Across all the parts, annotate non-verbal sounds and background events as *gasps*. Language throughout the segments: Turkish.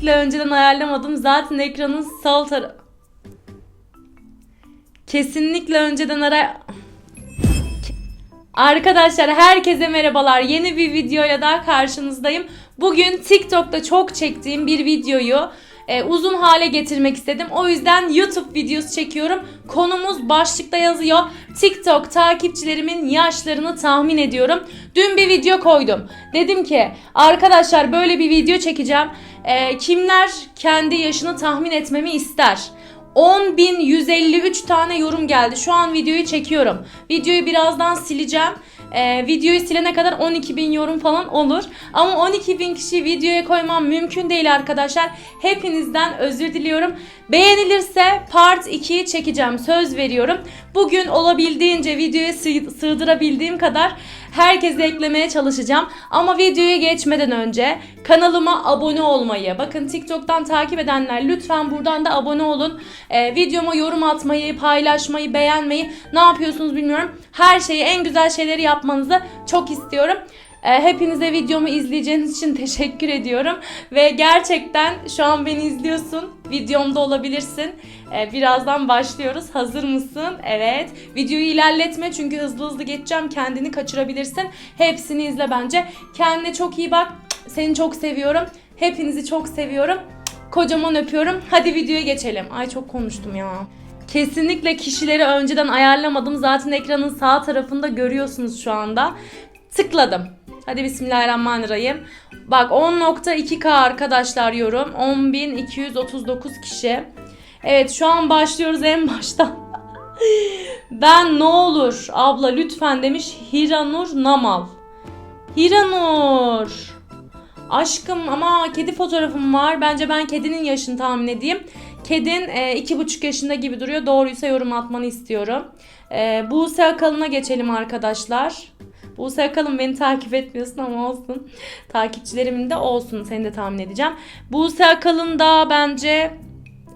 Kesinlikle önceden ayarlamadım. Zaten ekranın sağ tarafı... Kesinlikle önceden ara... Arkadaşlar herkese merhabalar. Yeni bir videoyla daha karşınızdayım. Bugün TikTok'ta çok çektiğim bir videoyu e, uzun hale getirmek istedim. O yüzden YouTube videosu çekiyorum. Konumuz başlıkta yazıyor. TikTok takipçilerimin yaşlarını tahmin ediyorum. Dün bir video koydum. Dedim ki arkadaşlar böyle bir video çekeceğim. E, kimler kendi yaşını tahmin etmemi ister? 10.153 tane yorum geldi. Şu an videoyu çekiyorum. Videoyu birazdan sileceğim. Ee, videoyu silene kadar 12.000 yorum falan olur. Ama 12.000 kişi videoya koymam mümkün değil arkadaşlar. Hepinizden özür diliyorum. Beğenilirse part 2'yi çekeceğim. Söz veriyorum. Bugün olabildiğince videoya sığ- sığdırabildiğim kadar herkese eklemeye çalışacağım. Ama videoya geçmeden önce kanalıma abone olmayı, bakın TikTok'tan takip edenler lütfen buradan da abone olun. Ee, videoma yorum atmayı, paylaşmayı, beğenmeyi ne yapıyorsunuz bilmiyorum. Her şeyi en güzel şeyleri yapmanızı çok istiyorum. Ee, Hepinize videomu izleyeceğiniz için *laughs* teşekkür ediyorum. Ve gerçekten şu an beni izliyorsun. Videomda olabilirsin. Ee, Birazdan başlıyoruz. Hazır mısın? Evet. Videoyu ilerletme çünkü hızlı hızlı geçeceğim. Kendini kaçırabilirsin. Hepsini izle bence. Kendine çok iyi bak. Seni çok seviyorum. Hepinizi çok seviyorum. Kocaman öpüyorum. Hadi videoya geçelim. Ay çok konuştum ya. Kesinlikle kişileri önceden ayarlamadım. Zaten ekranın sağ tarafında görüyorsunuz şu anda. Tıkladım. Hadi bismillahirrahmanirrahim. Bak 10.2k arkadaşlar yorum. 10.239 kişi. Evet şu an başlıyoruz en *laughs* baştan. ben ne olur abla lütfen demiş Hiranur Namal. Hiranur. Aşkım ama kedi fotoğrafım var. Bence ben kedinin yaşını tahmin edeyim. Kedin e, iki buçuk yaşında gibi duruyor. Doğruysa yorum atmanı istiyorum. E, Buse Akalın'a geçelim arkadaşlar. Buse Akalın beni takip etmiyorsun ama olsun. Takipçilerimin de olsun. Seni de tahmin edeceğim. Buse Akalın da bence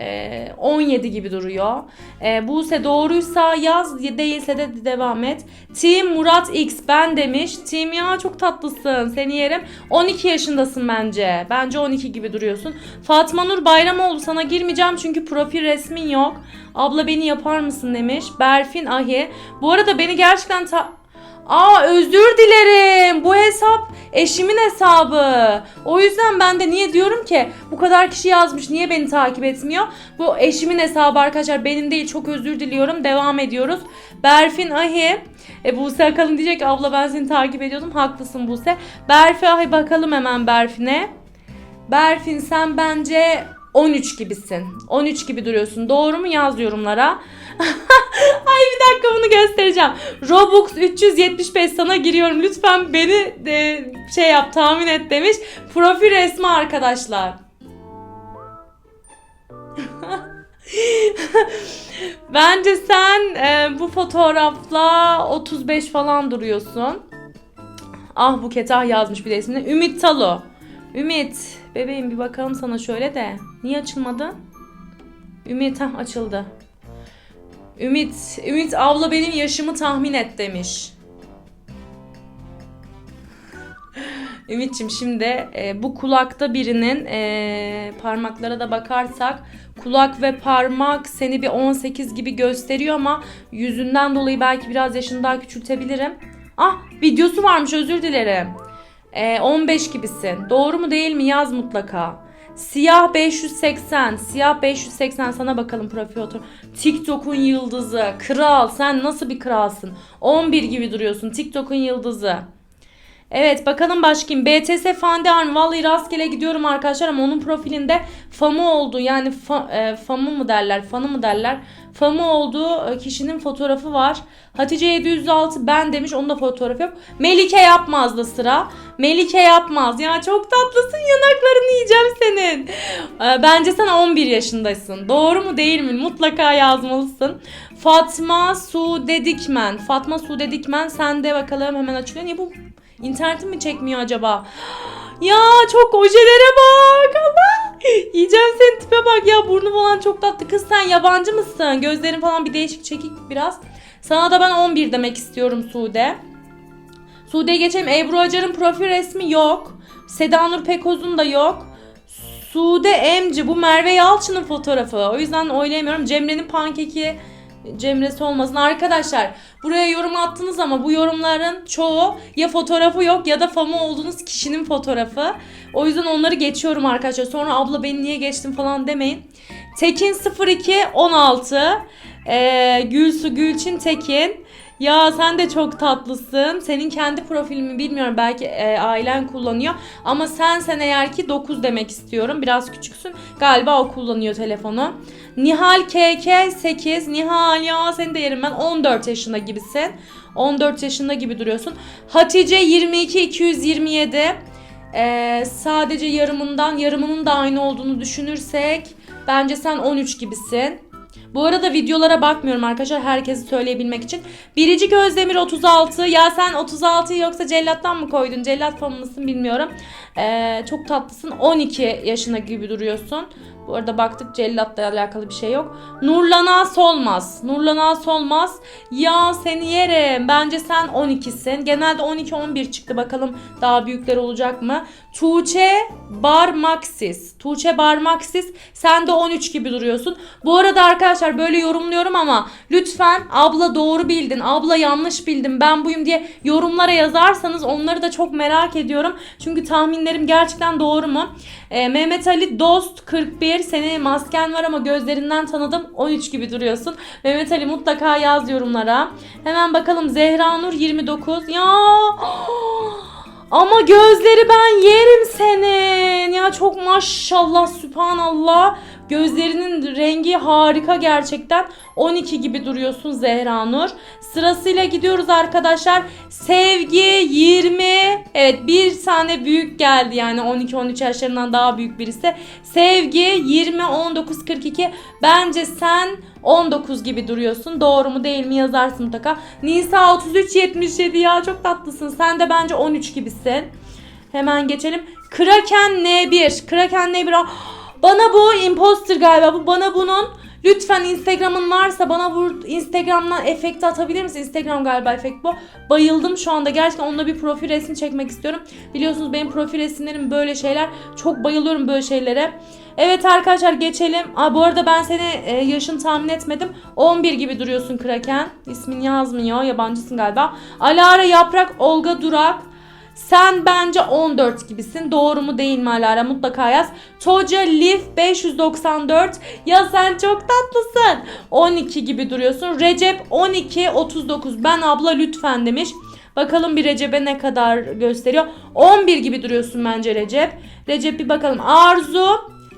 e, 17 gibi duruyor. E, Buse doğruysa yaz değilse de devam et. Team Murat X ben demiş. Team ya çok tatlısın seni yerim. 12 yaşındasın bence. Bence 12 gibi duruyorsun. Fatma Nur Bayramoğlu sana girmeyeceğim çünkü profil resmin yok. Abla beni yapar mısın demiş. Berfin Ahi. Bu arada beni gerçekten ta- Aa özür dilerim. Bu hesap eşimin hesabı. O yüzden ben de niye diyorum ki bu kadar kişi yazmış niye beni takip etmiyor? Bu eşimin hesabı arkadaşlar benim değil çok özür diliyorum. Devam ediyoruz. Berfin Ahi. E Buse Akalın diyecek abla ben seni takip ediyordum. Haklısın Buse. Berfi Ahi bakalım hemen Berfin'e. Berfin sen bence 13 gibisin. 13 gibi duruyorsun. Doğru mu yaz yorumlara. *laughs* Ay bir dakika bunu göstereceğim. Robux 375 sana giriyorum. Lütfen beni de şey yap tahmin et demiş. Profil resmi arkadaşlar. *laughs* Bence sen e, bu fotoğrafla 35 falan duruyorsun. Ah Buket ah yazmış bir de ismini. Ümit Talo. Ümit bebeğim bir bakalım sana şöyle de. Niye açılmadı? Ümit ha açıldı. Ümit, Ümit abla benim yaşımı tahmin et demiş. Ümit'ciğim şimdi e, bu kulakta birinin e, parmaklara da bakarsak kulak ve parmak seni bir 18 gibi gösteriyor ama yüzünden dolayı belki biraz yaşını daha küçültebilirim. Ah videosu varmış özür dilerim. E, 15 gibisin. Doğru mu değil mi yaz mutlaka. Siyah 580. Siyah 580 sana bakalım profil foto. TikTok'un yıldızı. Kral. Sen nasıl bir kralsın? 11 gibi duruyorsun. TikTok'un yıldızı. Evet bakalım başka kim? BTS Fandearn. Vallahi rastgele gidiyorum arkadaşlar ama onun profilinde FAMı oldu. Yani fa, e, FAMı mı derler? Fanı mı derler? FAMı olduğu e, kişinin fotoğrafı var. Hatice 706 ben demiş. Onun da fotoğrafı yok. Melike yapmaz da sıra. Melike yapmaz. Ya çok tatlısın. Yanaklarını yiyeceğim senin. E, bence sen 11 yaşındasın. Doğru mu değil mi? Mutlaka yazmalısın. Fatma Sude Dikmen. Fatma Sude Dikmen sen de bakalım hemen açılıyor. Niye bu İnternetim mi çekmiyor acaba? Ya çok ojelere bak Allah. Yiyeceğim senin tipe bak ya burnu falan çok tatlı. Kız sen yabancı mısın? Gözlerin falan bir değişik çekik biraz. Sana da ben 11 demek istiyorum Sude. Sude'ye geçelim. Ebru Acar'ın profil resmi yok. Seda Nur Pekoz'un da yok. Sude Emci bu Merve Yalçın'ın fotoğrafı. O yüzden oylayamıyorum. Cemre'nin pankeki Cemre'si olmasın. Arkadaşlar buraya yorum attınız ama bu yorumların çoğu ya fotoğrafı yok ya da fama olduğunuz kişinin fotoğrafı. O yüzden onları geçiyorum arkadaşlar. Sonra abla beni niye geçtin falan demeyin. Tekin 02 16 ee, Gülsu Gülçin Tekin ya sen de çok tatlısın. Senin kendi profilimi bilmiyorum belki e, ailen kullanıyor. Ama sen sen eğer ki 9 demek istiyorum. Biraz küçüksün. Galiba o kullanıyor telefonu. Nihal KK 8. Nihal ya seni de yerim ben 14 yaşında gibisin. 14 yaşında gibi duruyorsun. Hatice 22 227. Ee, sadece yarımından yarımının da aynı olduğunu düşünürsek bence sen 13 gibisin. Bu arada videolara bakmıyorum arkadaşlar herkesi söyleyebilmek için. Biricik Özdemir 36. Ya sen 36 yoksa cellattan mı koydun? Cellat falan mısın bilmiyorum. Ee, çok tatlısın. 12 yaşında gibi duruyorsun. Bu arada baktık cellatla alakalı bir şey yok. Nurlana Solmaz. Nurlana Solmaz. Ya seni yerim. Bence sen 12'sin. Genelde 12-11 çıktı. Bakalım daha büyükler olacak mı? Tuğçe Barmaksis. Tuğçe Barmaksis. Sen de 13 gibi duruyorsun. Bu arada arkadaşlar böyle yorumluyorum ama lütfen abla doğru bildin. Abla yanlış bildin. Ben buyum diye yorumlara yazarsanız onları da çok merak ediyorum. Çünkü tahminlerim gerçekten doğru mu? Ee, Mehmet Ali Dost 41. Seni masken var ama gözlerinden tanıdım. 13 gibi duruyorsun. Mehmet Ali mutlaka yaz yorumlara. Hemen bakalım Zehra Nur 29. Ya *gasps* ama gözleri ben yerim senin. Ya çok maşallah sübhanallah. Gözlerinin rengi harika gerçekten. 12 gibi duruyorsun Zehra Nur. Sırasıyla gidiyoruz arkadaşlar. Sevgi 20. Evet bir tane büyük geldi yani 12-13 yaşlarından daha büyük birisi. Sevgi 20 19 42. Bence sen 19 gibi duruyorsun. Doğru mu değil mi yazarsın mutlaka. Nisa 33 77 ya çok tatlısın. Sen de bence 13 gibisin. Hemen geçelim. Kraken N1. Kraken N1. Bana bu imposter galiba. Bu bana bunun Lütfen Instagram'ın varsa bana bu Instagram'dan efekti atabilir misin? Instagram galiba efekt bu. Bayıldım şu anda. Gerçekten onunla bir profil resmi çekmek istiyorum. Biliyorsunuz benim profil resimlerim böyle şeyler. Çok bayılıyorum böyle şeylere. Evet arkadaşlar geçelim. Aa, bu arada ben seni e, yaşını tahmin etmedim. 11 gibi duruyorsun Kraken. İsmin yazmıyor. Yabancısın galiba. Alara Yaprak Olga Durak. Sen bence 14 gibisin. Doğru mu değil mi Alara? Mutlaka yaz. Toca Leaf 594. Ya sen çok tatlısın. 12 gibi duruyorsun. Recep 12 39. Ben abla lütfen demiş. Bakalım bir Recep'e ne kadar gösteriyor. 11 gibi duruyorsun bence Recep. Recep bir bakalım. Arzu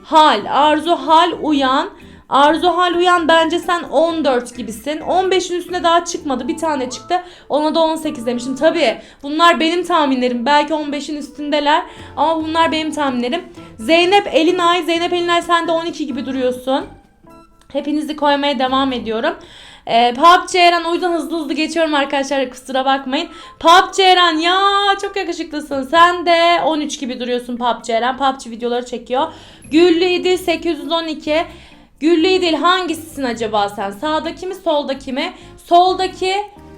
Hal. Arzu Hal Uyan. Arzu Hal Uyan bence sen 14 gibisin. 15'in üstüne daha çıkmadı. Bir tane çıktı. Ona da 18 demiştim. Tabii bunlar benim tahminlerim. Belki 15'in üstündeler. Ama bunlar benim tahminlerim. Zeynep Elinay. Zeynep Elinay sen de 12 gibi duruyorsun. Hepinizi koymaya devam ediyorum. Ee, PUBG Eren o yüzden hızlı hızlı geçiyorum arkadaşlar kusura bakmayın. PUBG Eren ya çok yakışıklısın. Sen de 13 gibi duruyorsun PUBG Eren. PUBG videoları çekiyor. Güllü İdil 812. Güllü İdil hangisisin acaba sen? Sağdaki mi soldaki mi? Soldaki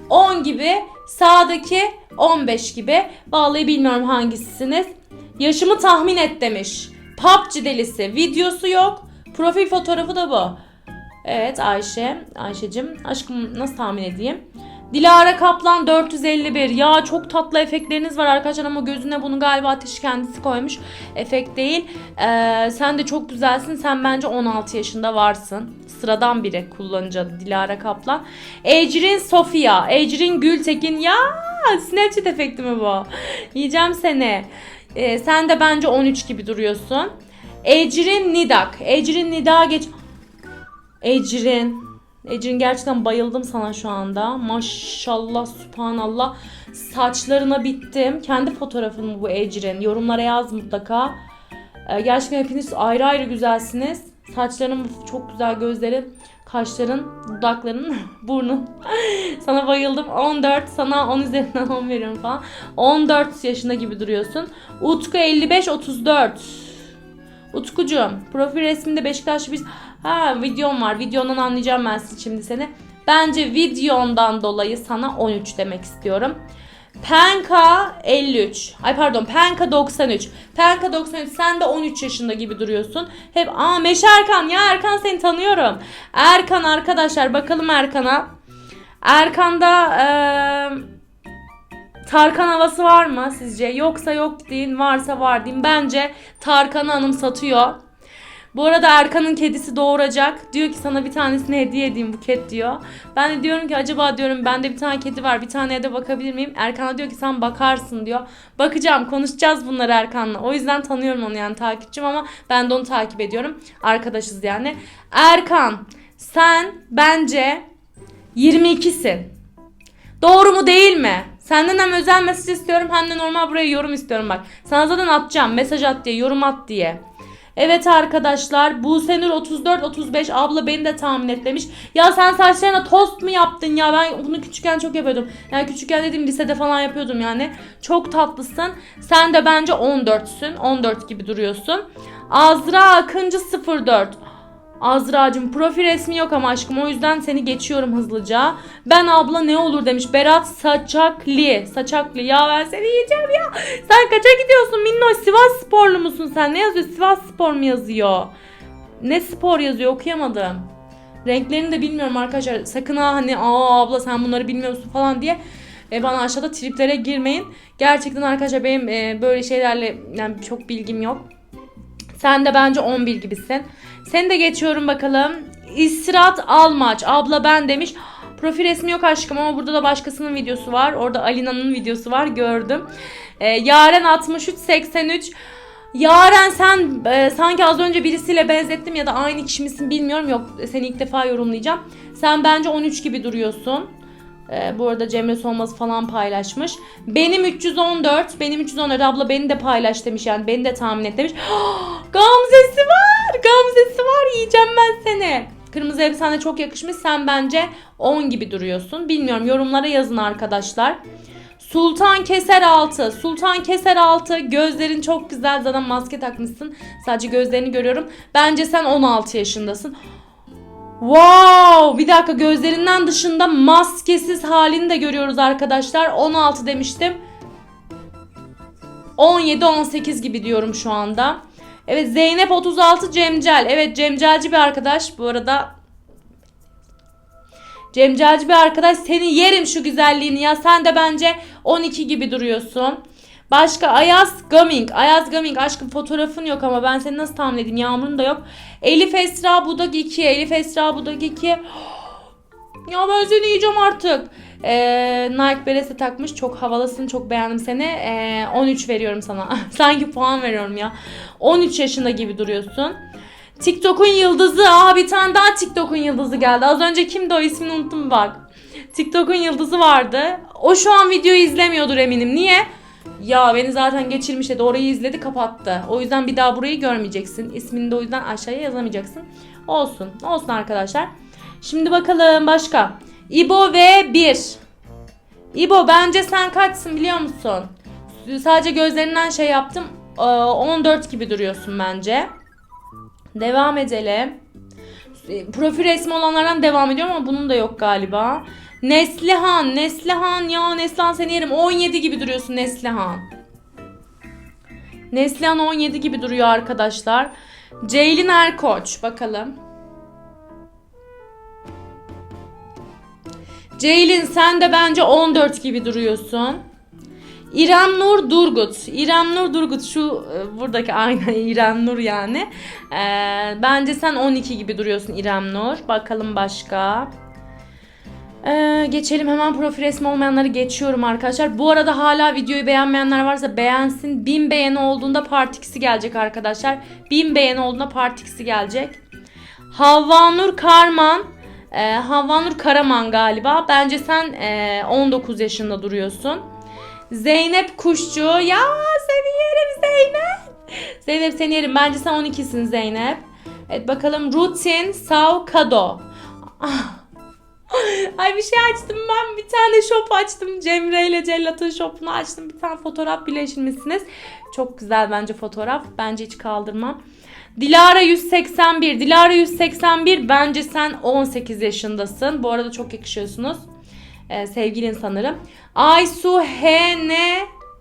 10 gibi sağdaki 15 gibi. Vallahi bilmiyorum hangisisiniz. Yaşımı tahmin et demiş. PUBG delisi videosu yok. Profil fotoğrafı da bu. Evet Ayşe. Ayşe'cim aşkım nasıl tahmin edeyim? Dilara Kaplan 451. Ya çok tatlı efektleriniz var arkadaşlar ama gözüne bunu galiba ateş kendisi koymuş. Efekt değil. Ee, sen de çok güzelsin. Sen bence 16 yaşında varsın. Sıradan biri kullanıcı Dilara Kaplan. Ecrin Sofia. Ecrin Gültekin. Ya Snapchat efekti mi bu? Yiyeceğim seni. Ee, sen de bence 13 gibi duruyorsun. Ecrin Nidak. Ecrin Nidak'a geç... Ecrin. Ecrin gerçekten bayıldım sana şu anda. Maşallah, subhanallah. Saçlarına bittim. Kendi fotoğrafın bu Ecrin? Yorumlara yaz mutlaka. Ee, gerçekten hepiniz ayrı ayrı güzelsiniz. Saçların çok güzel, gözlerin, kaşların, dudakların, *laughs* burnun. *laughs* sana bayıldım. 14, sana 10 üzerinden *laughs* 10 veriyorum falan. 14 yaşında gibi duruyorsun. Utku 55 34. Utkucuğum profil resminde Beşiktaşlı bir... Ha videom var. Videondan anlayacağım ben şimdi seni. Bence videondan dolayı sana 13 demek istiyorum. Penka 53. Ay pardon Penka 93. Penka 93 sen de 13 yaşında gibi duruyorsun. Hep aa Meşe Erkan ya Erkan seni tanıyorum. Erkan arkadaşlar bakalım Erkan'a. Erkan'da eee Tarkan havası var mı sizce? Yoksa yok deyin, varsa var deyin. Bence Tarkan'ı anımsatıyor. Bu arada Erkan'ın kedisi doğuracak. Diyor ki sana bir tanesini hediye edeyim buket diyor. Ben de diyorum ki acaba diyorum bende bir tane kedi var bir taneye de bakabilir miyim? Erkan da diyor ki sen bakarsın diyor. Bakacağım konuşacağız bunları Erkan'la. O yüzden tanıyorum onu yani takipçim ama ben de onu takip ediyorum. Arkadaşız yani. Erkan sen bence 22'sin. Doğru mu değil mi? Senden hem özel mesaj istiyorum hem de normal buraya yorum istiyorum bak. Sana zaten atacağım mesaj at diye yorum at diye. Evet arkadaşlar Busenur 34 35 abla beni de tahmin et demiş. Ya sen saçlarına tost mu yaptın ya? Ben bunu küçükken çok yapıyordum. Yani küçükken dedim lisede falan yapıyordum yani. Çok tatlısın. Sen de bence 14'sün. 14 gibi duruyorsun. Azra Akıncı 04. Azra'cığım profil resmi yok ama aşkım o yüzden seni geçiyorum hızlıca. Ben abla ne olur demiş. Berat Saçakli. Saçakli. Ya ben seni yiyeceğim ya. Sen kaça gidiyorsun Minnoş? Sivas sporlu musun sen? Ne yazıyor? Sivas spor mu yazıyor? Ne spor yazıyor okuyamadım. Renklerini de bilmiyorum arkadaşlar. Sakın ha hani aa abla sen bunları bilmiyorsun falan diye e, bana aşağıda triplere girmeyin. Gerçekten arkadaşlar benim e, böyle şeylerle yani çok bilgim yok. Sen de bence 11 gibisin. Seni de geçiyorum bakalım. İsrat Almaç. Abla ben demiş. Profil resmi yok aşkım ama burada da başkasının videosu var. Orada Alina'nın videosu var gördüm. Ee, Yaren 63 83. Yaren sen e, sanki az önce birisiyle benzettim ya da aynı kişi misin bilmiyorum. Yok seni ilk defa yorumlayacağım. Sen bence 13 gibi duruyorsun. Ee, bu arada Cemre Solmaz falan paylaşmış. Benim 314. Benim 314 abla beni de paylaş demiş yani. Beni de tahmin et demiş. *gasps* Gamzesi var. Gamzesi var. Yiyeceğim ben seni. Kırmızı elbisene çok yakışmış. Sen bence 10 gibi duruyorsun. Bilmiyorum yorumlara yazın arkadaşlar. Sultan Keser 6. Sultan Keser 6. Gözlerin çok güzel. Zaten maske takmışsın. Sadece gözlerini görüyorum. Bence sen 16 yaşındasın. *gasps* Wow! Bir dakika gözlerinden dışında maskesiz halini de görüyoruz arkadaşlar. 16 demiştim. 17-18 gibi diyorum şu anda. Evet Zeynep 36 Cemcel. Evet Cemcelci bir arkadaş. Bu arada Cemcelci bir arkadaş. Seni yerim şu güzelliğini ya. Sen de bence 12 gibi duruyorsun. Başka Ayaz Gaming. Ayaz Gaming aşkım fotoğrafın yok ama ben seni nasıl tahmin edeyim? Yağmurun da yok. Elif Esra Budak 2. Elif Esra Budak 2. *gasps* Ya ben seni yiyeceğim artık. Ee, Nike beresi takmış. Çok havalısın. Çok beğendim seni. Ee, 13 veriyorum sana. *laughs* Sanki puan veriyorum ya. 13 yaşında gibi duruyorsun. TikTok'un yıldızı. Aa bir tane daha TikTok'un yıldızı geldi. Az önce kimdi o ismini unuttum bak. TikTok'un yıldızı vardı. O şu an videoyu izlemiyordur eminim. Niye? Ya beni zaten geçirmiş dedi. Orayı izledi kapattı. O yüzden bir daha burayı görmeyeceksin. İsmini de o yüzden aşağıya yazamayacaksın. Olsun. Olsun arkadaşlar. Şimdi bakalım başka. İbo v 1. İbo bence sen kaçsın biliyor musun? Sadece gözlerinden şey yaptım. Ee, 14 gibi duruyorsun bence. Devam edelim. Profil resmi olanlardan devam ediyorum ama bunun da yok galiba. Neslihan, Neslihan ya Neslihan seni yerim. 17 gibi duruyorsun Neslihan. Neslihan 17 gibi duruyor arkadaşlar. Ceylin Erkoç bakalım. Ceylin sen de bence 14 gibi duruyorsun. İrem Nur Durgut. İrem Nur Durgut şu e, buradaki *laughs* aynı İrem Nur yani. Ee, bence sen 12 gibi duruyorsun İrem Nur. Bakalım başka. Ee, geçelim hemen profil resmi olmayanları geçiyorum arkadaşlar. Bu arada hala videoyu beğenmeyenler varsa beğensin. 1000 beğeni olduğunda part 2'si gelecek arkadaşlar. 1000 beğeni olduğunda part 2'si gelecek. Havvanur Karman. Ee, Havvanur Karaman galiba. Bence sen e, 19 yaşında duruyorsun. Zeynep Kuşçu. Ya seni yerim Zeynep. Zeynep seni yerim. Bence sen 12'sin Zeynep. Evet bakalım Rutin Savkado. Ah. *laughs* Ay bir şey açtım ben bir tane shop açtım Cemre ile Cellat'ın shopunu açtım bir tane fotoğraf birleştirmişsiniz çok güzel bence fotoğraf bence hiç kaldırmam Dilara 181 Dilara 181 bence sen 18 yaşındasın bu arada çok yakışıyorsunuz Ee, sevgilin sanırım. Aysu Hene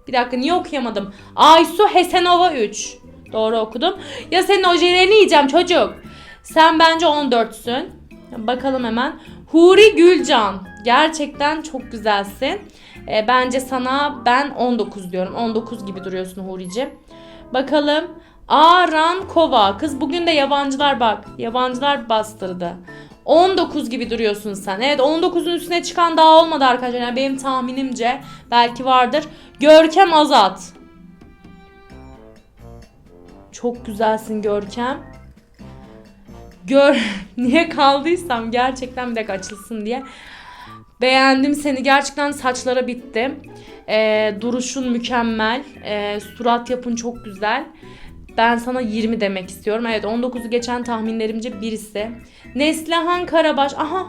bir dakika niye okuyamadım? Aysu Hesenova 3. Doğru okudum. Ya senin ojelerini yiyeceğim çocuk. Sen bence 14'sün. Bakalım hemen. Huri Gülcan. Gerçekten çok güzelsin. Ee, bence sana ben 19 diyorum. 19 gibi duruyorsun Huri'cim. Bakalım. Aran Kova. Kız bugün de yabancılar bak. Yabancılar bastırdı. 19 gibi duruyorsun sen. Evet 19'un üstüne çıkan daha olmadı arkadaşlar. Yani benim tahminimce belki vardır. Görkem Azat. Çok güzelsin Görkem. Gör *laughs* niye kaldıysam gerçekten bir dakika açılsın diye. Beğendim seni gerçekten saçlara bitti. Ee, duruşun mükemmel. Ee, surat yapın çok güzel. Ben sana 20 demek istiyorum. Evet 19'u geçen tahminlerimce birisi. Neslihan Karabaş. Aha.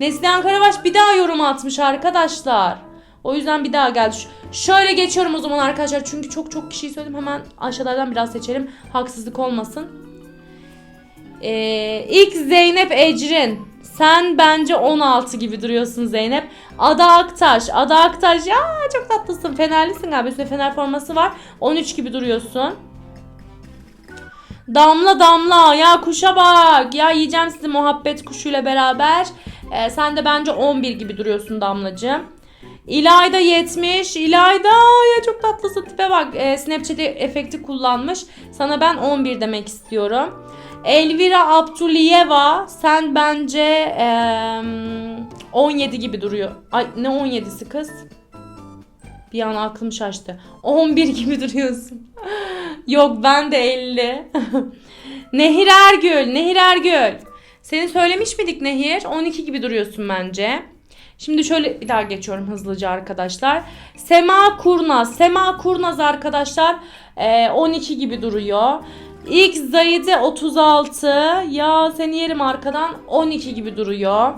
Neslihan Karabaş bir daha yorum atmış arkadaşlar. O yüzden bir daha geldi. Şöyle geçiyorum o zaman arkadaşlar. Çünkü çok çok kişiyi söyledim. Hemen aşağılardan biraz seçelim. Haksızlık olmasın. Ee, ilk Zeynep Ecrin. Sen bence 16 gibi duruyorsun Zeynep. Ada Aktaş. Ada Aktaş ya çok tatlısın. Fenerlisin galiba. Üstünde Fener forması var. 13 gibi duruyorsun. Damla damla ya kuşa bak ya yiyeceğim sizi muhabbet kuşuyla beraber. Ee, sen de bence 11 gibi duruyorsun damlacığım. İlayda 70. İlayda ya çok tatlısın tipe bak. Ee, Snapchat efekti kullanmış. Sana ben 11 demek istiyorum. Elvira Abduliyeva sen bence eee, 17 gibi duruyor. Ay ne 17'si kız? Bir an aklım şaştı. 11 gibi *laughs* duruyorsun. Yok ben de 50. *laughs* Nehir Ergül, Nehir Ergül. Seni söylemiş miydik Nehir? 12 gibi duruyorsun bence. Şimdi şöyle bir daha geçiyorum hızlıca arkadaşlar. Sema Kurnaz. Sema Kurnaz arkadaşlar eee, 12 gibi duruyor. İlk Zahide 36. Ya seni yerim arkadan 12 gibi duruyor.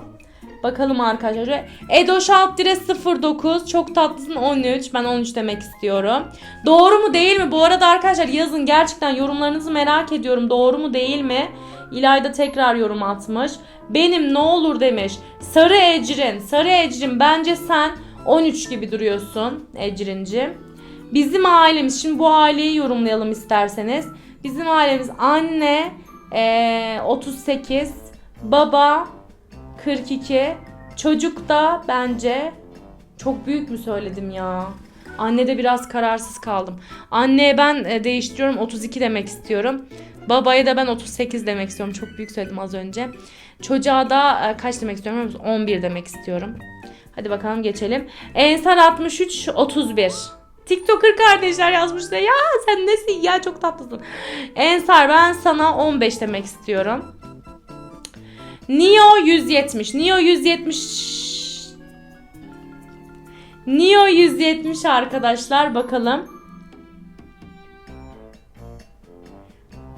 Bakalım arkadaşlar. Edoş Altdire 09. Çok tatlısın 13. Ben 13 demek istiyorum. Doğru mu değil mi? Bu arada arkadaşlar yazın gerçekten yorumlarınızı merak ediyorum. Doğru mu değil mi? İlayda tekrar yorum atmış. Benim ne olur demiş. Sarı Ecrin. Sarı Ecrin bence sen 13 gibi duruyorsun Ecrin'cim. Bizim ailemiz. Şimdi bu aileyi yorumlayalım isterseniz. Bizim ailemiz anne eee, 38, baba 42, çocuk da bence çok büyük mü söyledim ya? Annede biraz kararsız kaldım. Anneye ben e, değiştiriyorum 32 demek istiyorum. Babaya da ben 38 demek istiyorum. Çok büyük söyledim az önce. Çocuğa da e, kaç demek istiyorum? biliyor musun? 11 demek istiyorum. Hadi bakalım geçelim. Ensar 63 31. TikToker kardeşler yazmışlar. Ya sen nesin ya çok tatlısın. Ensar ben sana 15 demek istiyorum. Neo 170. Neo 170. Neo 170 arkadaşlar bakalım.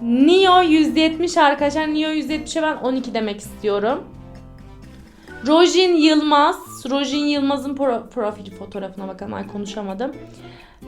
Neo 170 arkadaşlar. Neo 170'e ben 12 demek istiyorum. Rojin Yılmaz. Rojin Yılmaz'ın pro- profil fotoğrafına bakalım. Ay konuşamadım.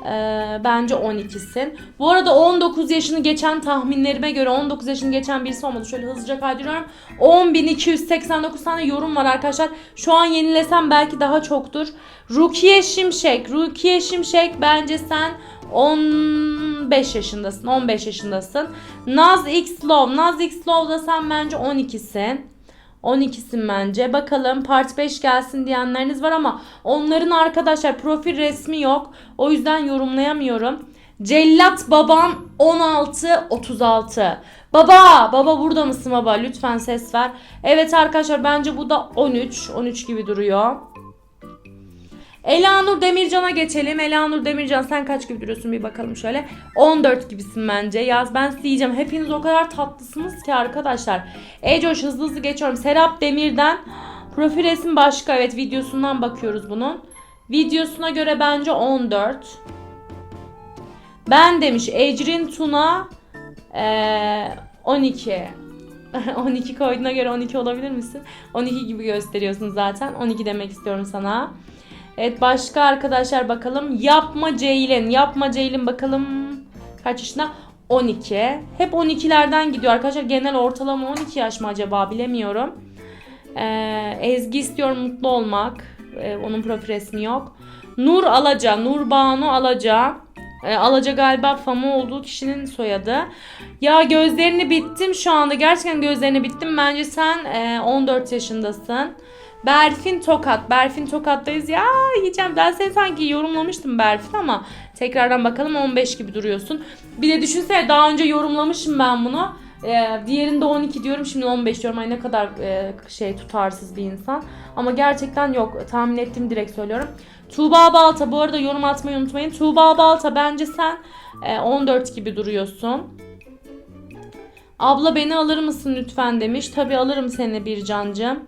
Ee, bence 12'sin. Bu arada 19 yaşını geçen tahminlerime göre 19 yaşını geçen birisi olmadı. Şöyle hızlıca kaydırıyorum. 10.289 tane yorum var arkadaşlar. Şu an yenilesem belki daha çoktur. Rukiye Şimşek. Rukiye Şimşek bence sen 15 yaşındasın. 15 yaşındasın. Naz X Love. Naz X Love'da sen bence 12'sin. 12'sin bence. Bakalım part 5 gelsin diyenleriniz var ama onların arkadaşlar profil resmi yok. O yüzden yorumlayamıyorum. Cellat babam 16 36. Baba, baba burada mısın baba? Lütfen ses ver. Evet arkadaşlar bence bu da 13. 13 gibi duruyor. Elanur Demircan'a geçelim. Elanur Demircan sen kaç gibi duruyorsun bir bakalım şöyle. 14 gibisin bence. Yaz ben diyeceğim. Hepiniz o kadar tatlısınız ki arkadaşlar. Ecoş hızlı hızlı geçiyorum. Serap Demir'den profil resim başka. Evet videosundan bakıyoruz bunun. Videosuna göre bence 14. Ben demiş Ecrin Tuna eee, 12. 12 *laughs* koyduğuna göre 12 olabilir misin? 12 gibi gösteriyorsun zaten. 12 demek istiyorum sana. Evet başka arkadaşlar bakalım. Yapma Ceylin. Yapma Ceylin bakalım kaç yaşında? 12. Hep 12'lerden gidiyor arkadaşlar. Genel ortalama 12 yaş mı acaba bilemiyorum. Ee, Ezgi istiyor mutlu olmak. Ee, onun profil resmi yok. Nur Alaca, Nur Banu Alaca. Ee, Alaca galiba Fama olduğu kişinin soyadı. Ya gözlerini bittim şu anda. Gerçekten gözlerini bittim. Bence sen e, 14 yaşındasın. Berfin Tokat. Berfin Tokat'tayız. Ya yiyeceğim. Ben seni sanki yorumlamıştım Berfin ama tekrardan bakalım 15 gibi duruyorsun. Bir de düşünsene daha önce yorumlamışım ben bunu. Ee, diğerinde 12 diyorum şimdi 15 diyorum. Ay ne kadar e, şey tutarsız bir insan. Ama gerçekten yok. Tahmin ettim direkt söylüyorum. Tuğba Balta bu arada yorum atmayı unutmayın. Tuğba Balta bence sen e, 14 gibi duruyorsun. Abla beni alır mısın lütfen demiş. Tabi alırım seni Bircancığım.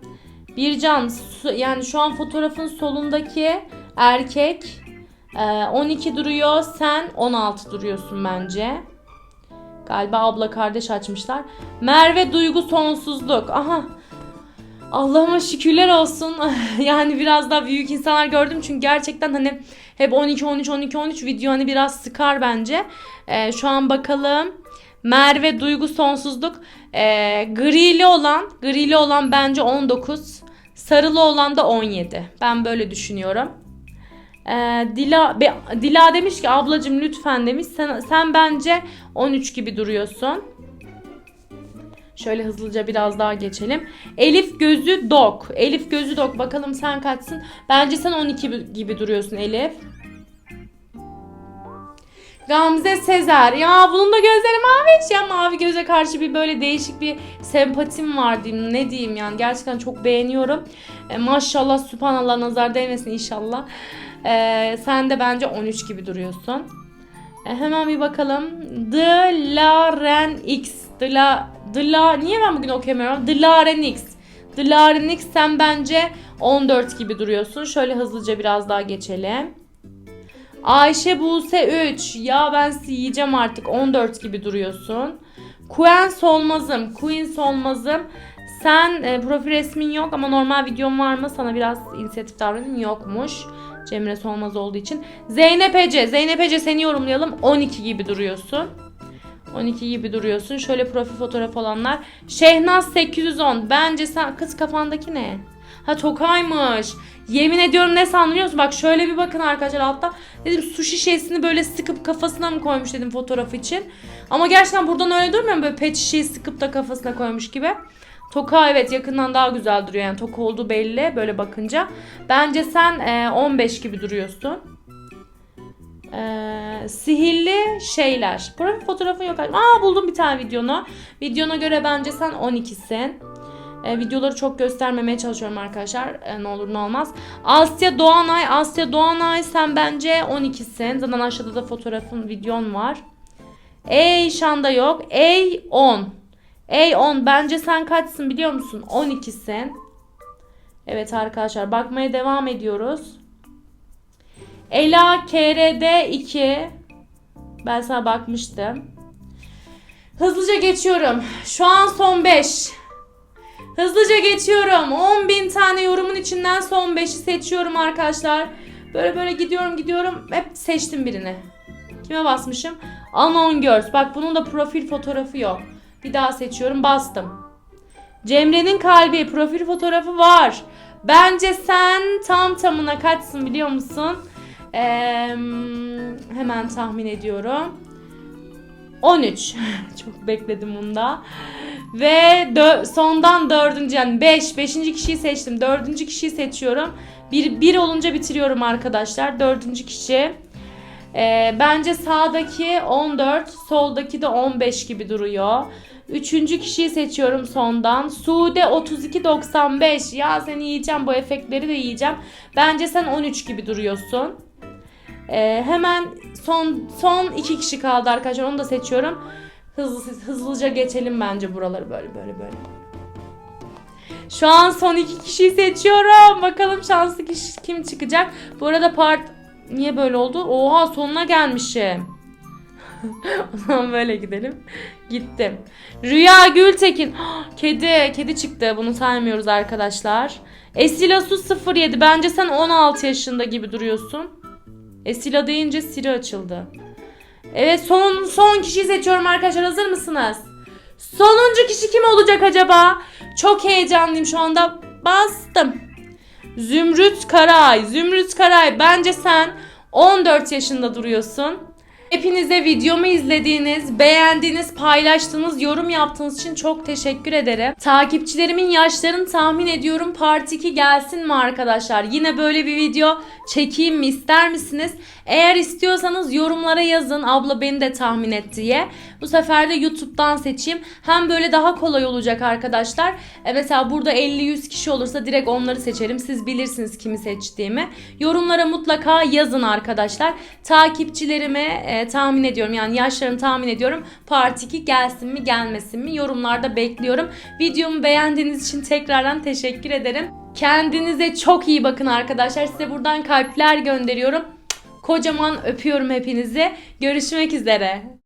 Bircan yani şu an fotoğrafın solundaki erkek e, 12 duruyor. Sen 16 duruyorsun bence. Galiba abla kardeş açmışlar. Merve Duygu Sonsuzluk. Aha. Allah'ıma şükürler olsun. *laughs* yani biraz daha büyük insanlar gördüm. Çünkü gerçekten hani hep 12 13 12 13 video hani biraz sıkar bence. Ee, şu an bakalım. Merve Duygu Sonsuzluk. Ee, grili olan, grili olan bence 19. Sarılı olan da 17. Ben böyle düşünüyorum. Ee, Dila be- Dila demiş ki ablacım lütfen demiş. Sen, sen bence 13 gibi duruyorsun. Şöyle hızlıca biraz daha geçelim. Elif gözü dok. Elif gözü dok. Bakalım sen kaçsın? Bence sen 12 gibi duruyorsun Elif. Gamze Sezer. Ya bunun da gözleri mavi. Ya mavi göze karşı bir böyle değişik bir sempatim var diyeyim. Ne diyeyim yani. Gerçekten çok beğeniyorum. E, maşallah sübhanallah nazar değmesin inşallah. E, sen de bence 13 gibi duruyorsun. E, hemen bir bakalım. Dlaren X. Dla, Dla, niye ben bugün okuyamıyorum? Dlaren X. Dlaren X sen bence 14 gibi duruyorsun. Şöyle hızlıca biraz daha geçelim. Ayşe Buse 3. Ya ben sizi yiyeceğim artık. 14 gibi duruyorsun. Queen Solmaz'ım. Queen Solmaz'ım. Sen e, profil resmin yok ama normal videom var mı? Sana biraz inisiyatif davranayım. Yokmuş. Cemre Solmaz olduğu için. Zeynep Ece. Zeynep Ece seni yorumlayalım. 12 gibi duruyorsun. 12 gibi duruyorsun. Şöyle profil fotoğrafı olanlar. Şehnaz 810. Bence sen kız kafandaki ne? Ha tokaymış. Yemin ediyorum ne sanıyorsun? Bak şöyle bir bakın arkadaşlar altta. Dedim su şişesini böyle sıkıp kafasına mı koymuş dedim fotoğraf için. Ama gerçekten buradan öyle durmuyor mu? Böyle pet şişeyi sıkıp da kafasına koymuş gibi. Toka evet yakından daha güzel duruyor yani toka olduğu belli böyle bakınca. Bence sen e, 15 gibi duruyorsun. E, sihirli şeyler. Profil fotoğrafın yok. Aa buldum bir tane videonu. Videona göre bence sen 12'sin. E, videoları çok göstermemeye çalışıyorum arkadaşlar. E, ne olur ne olmaz. Asya Doğanay. Asya Doğanay sen bence 12'sin. Zaten aşağıda da fotoğrafın videon var. Ey şanda yok. Ey 10. Ey 10 bence sen kaçsın biliyor musun? 12'sin. Evet arkadaşlar bakmaya devam ediyoruz. Ela KRD 2. Ben sana bakmıştım. Hızlıca geçiyorum. Şu an son 5. Hızlıca geçiyorum. 10.000 tane yorumun içinden son 5'i seçiyorum arkadaşlar. Böyle böyle gidiyorum gidiyorum. Hep seçtim birini. Kime basmışım? Anon Girls. Bak bunun da profil fotoğrafı yok. Bir daha seçiyorum. Bastım. Cemre'nin kalbi profil fotoğrafı var. Bence sen tam tamına kaçsın biliyor musun? Ee, hemen tahmin ediyorum. 13. *laughs* Çok bekledim bunda. Ve dö- sondan dördüncü yani 5. Beşinci kişiyi seçtim. Dördüncü kişiyi seçiyorum. Bir, bir olunca bitiriyorum arkadaşlar. Dördüncü kişi. Ee, bence sağdaki 14, soldaki de 15 gibi duruyor. Üçüncü kişiyi seçiyorum sondan. Sude 3295. Ya seni yiyeceğim bu efektleri de yiyeceğim. Bence sen 13 gibi duruyorsun. Ee, hemen son son iki kişi kaldı arkadaşlar. Onu da seçiyorum. Hızlı, hızlıca geçelim bence buraları böyle böyle böyle. Şu an son iki kişiyi seçiyorum. Bakalım şanslı kişi kim çıkacak. Bu arada part niye böyle oldu? Oha sonuna gelmişim. *laughs* o zaman böyle gidelim. Gittim. Rüya Gültekin. *gasps* Kedi. Kedi çıktı. Bunu saymıyoruz arkadaşlar. Esila Su 07. Bence sen 16 yaşında gibi duruyorsun. Esila deyince Siri açıldı. Evet son son kişiyi seçiyorum arkadaşlar. Hazır mısınız? Sonuncu kişi kim olacak acaba? Çok heyecanlıyım şu anda. bastım. Zümrüt Karay. Zümrüt Karay bence sen 14 yaşında duruyorsun. Hepinize videomu izlediğiniz, beğendiğiniz, paylaştığınız, yorum yaptığınız için çok teşekkür ederim. Takipçilerimin yaşlarını tahmin ediyorum. Part 2 gelsin mi arkadaşlar? Yine böyle bir video çekeyim mi ister misiniz? Eğer istiyorsanız yorumlara yazın abla beni de tahmin et diye. Bu sefer de YouTube'dan seçeyim. Hem böyle daha kolay olacak arkadaşlar. E mesela burada 50-100 kişi olursa direkt onları seçerim. Siz bilirsiniz kimi seçtiğimi. Yorumlara mutlaka yazın arkadaşlar. Takipçilerimi e, tahmin ediyorum. Yani yaşlarını tahmin ediyorum. Part 2 gelsin mi gelmesin mi? Yorumlarda bekliyorum. Videomu beğendiğiniz için tekrardan teşekkür ederim. Kendinize çok iyi bakın arkadaşlar. Size buradan kalpler gönderiyorum. Kocaman öpüyorum hepinizi. Görüşmek üzere.